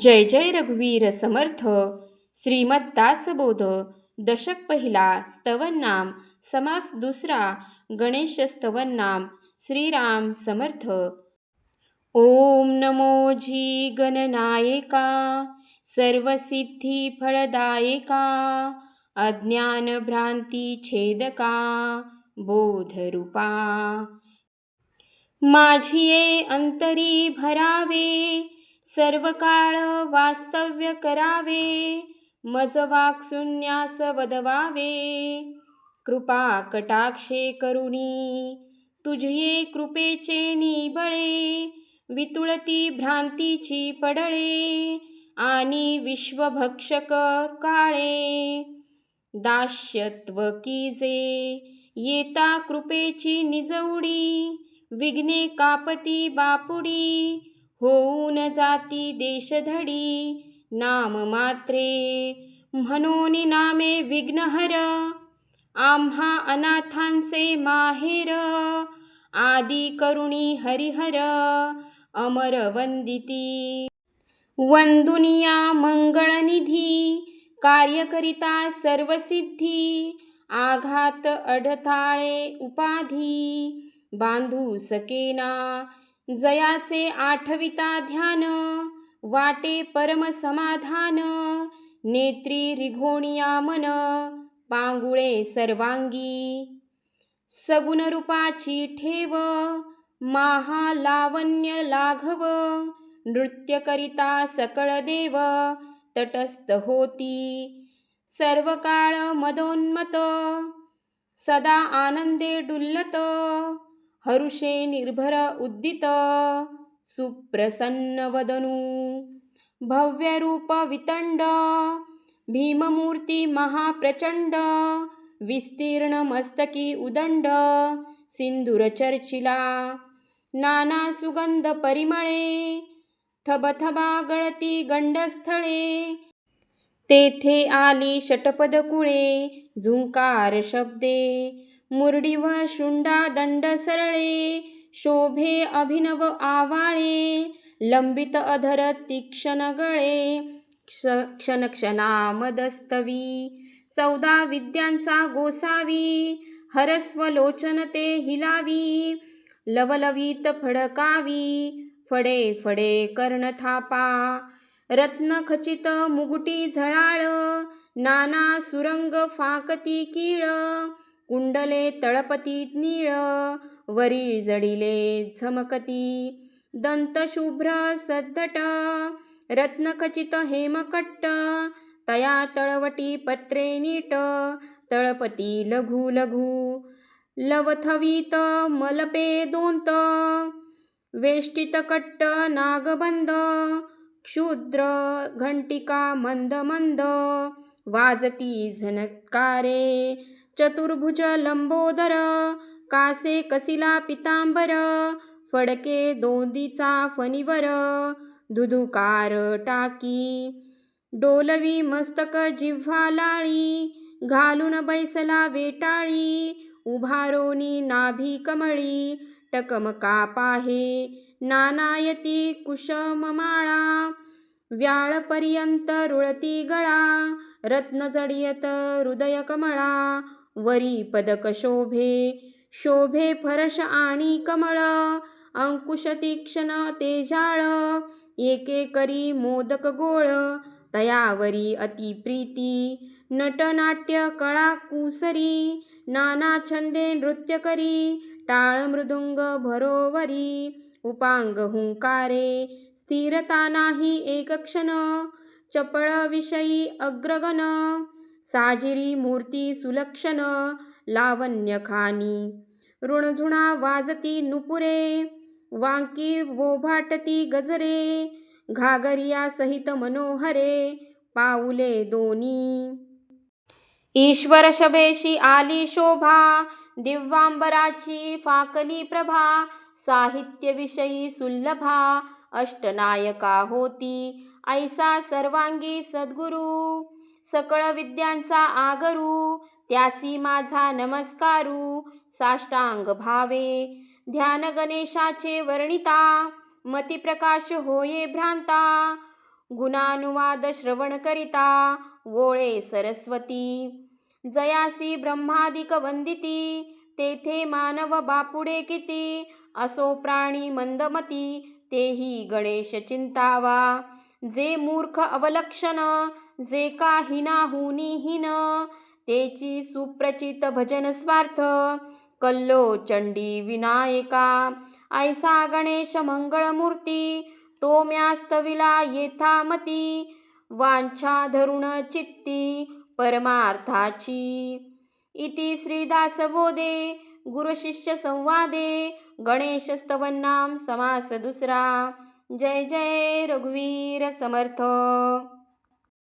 जय जय रघुवीर समर्थ। श्रीमद दासबोध, दशक पहिला, स्तवन नाम, समास दुसरा, गणेश स्तवन नाम, श्रीराम समर्थ। ओम नमो जी गणनायका फळदायका अज्ञान भ्रांती छेदका बोधरूपा माझी ये अंतरी भरावे सर्व काळ वास्तव्य करावे. मज वाक्शून्यास वदवावे कृपा कटाक्षे करुणी. तुझे कृपेचे निबळे. वितुळती भ्रांतीची पडळे. आणि विश्वभक्षक काळे. दास्यत्व कीजे येता कृपेची निजवडी. विघ्ने कापती बापुडी. होऊन जाती देशधडी. नाम मात्रे. म्हणून नामे विघ्नहर. आम्हा अनाथांचे माहेर. आदी करुणी हरिहर. अमर वंदिती. वंदुनिया मंगळनिधी. कार्यकरिता सर्वसिद्धी. आघात अडथाळे उपाधी. बांधू सकेना. जयाचे आठविता ध्यान वाटे परम समाधान नेत्री रिघोणिया मन पांगुळे सर्वांगी. सगुण रूपाची ठेव महालावण्य लाघव नृत्य करिता सकळ देव तटस्थ होती. सर्व काळ मदोन्मत सदा आनंदे डुल्लत हरुषे निर्भर उद्दित। सुप्रसन्न वदनू। भव्य वितंड भीममूर्ती महाप्रचंड विस्तीर्ण मस्तकी उदंड सिंदूर चर्चिला। नाना सुगंध परिमळे। थबथबा गळती गंडस्थळे। तेथे आली षटपद कुळे झुंकार शब्दे। मुरडी व शुंडा दंड सरळे शोभे अभिनव आवाळे लंबित अधर तीक्षण गळे क्ष क्षणक्षणामदस्तवी चौदा विद्यांचा गोसावी हरस्व लोचन ते हिलावी लवलवीत फडकावी फडे फडे कर्णथापा रत्नखचित मुगुटी झळाळ नाना सुरंग फाकती किळ कुंडले तळपती नीळ वरी जडिले झमकती. दंतशुभ्र सद्धट रत्नखचित हेमकट्ट तया तळवटी पत्रे नीट तळपती लघु लघु. लवथवीत मलपे दोंत वेष्टित कट्ट नागबंद क्षुद्र घंटिका मंद मंद. वाजती झनकारे चतुर्भुज लंबोदर कासे कसिला पितांबर फडके दोंदीचा फणीवर दुधुकार टाकी डोलवी मस्तक जिव्हा लाळी घालून बैसला वेटाळी उभारोनी नाभी कमळी टकमका पाहे नानायती कुशममाळा व्याळपर्यंत रुळती गळा रत्न जडियत हृदय कमळा वरी पदक शोभे शोभे फरश आणि कमळ अंकुश तीक्ष्ण तेजाळ एके करी मोदक गोळ तयावरी अति प्रीती नटनाट्य कळा कुसरी नाना छंदे नृत्य करी टाळ मृदुंग भरोवरी उपांग हुंकारे स्थिरता नाही एक क्षण चपळ विषयी अग्रगण साजिरी मूर्ती सुलक्षण लावण्य खानी. ऋणझुणा वाजती नुपुरे वांकी वोभाटती गजरे घागरिया सहित मनोहरे पाऊले दोनी. ईश्वर शबेशी आली शोभा दिव्यांबराची फाकली प्रभा साहित्यविषयी सुलभा अष्टनायका होती. ऐसा सर्वांगी सद्गुरू सकळ विद्यांचा आगरू त्यासी माझा नमस्कारू साष्टांग भावे. ध्यान गणेशाचे वर्णिता मतिप्रकाश होये भ्रांता. गुणानुवाद श्रवण करिता वोळे सरस्वती. जयासी ब्रह्मादिक वंदिती तेथे मानव बापुडे किती? असो प्राणी मंदमती तेही गणेश चिंतावा. जे मूर्ख अवलक्षण जे का नाहुनिहीन तेची सुप्रचित भजन स्वार्थ कल्लो चंडी विनायका ऐसा गणेश मंगळमूर्ती तो म्यास्तविला येथामती वांछा धरुण चित्ती परमार्थाची. इति श्रीदासबोधे गुरुशिष्य संवादे गणेश समास दुसरा. जय जय रघुवीर समर्थ.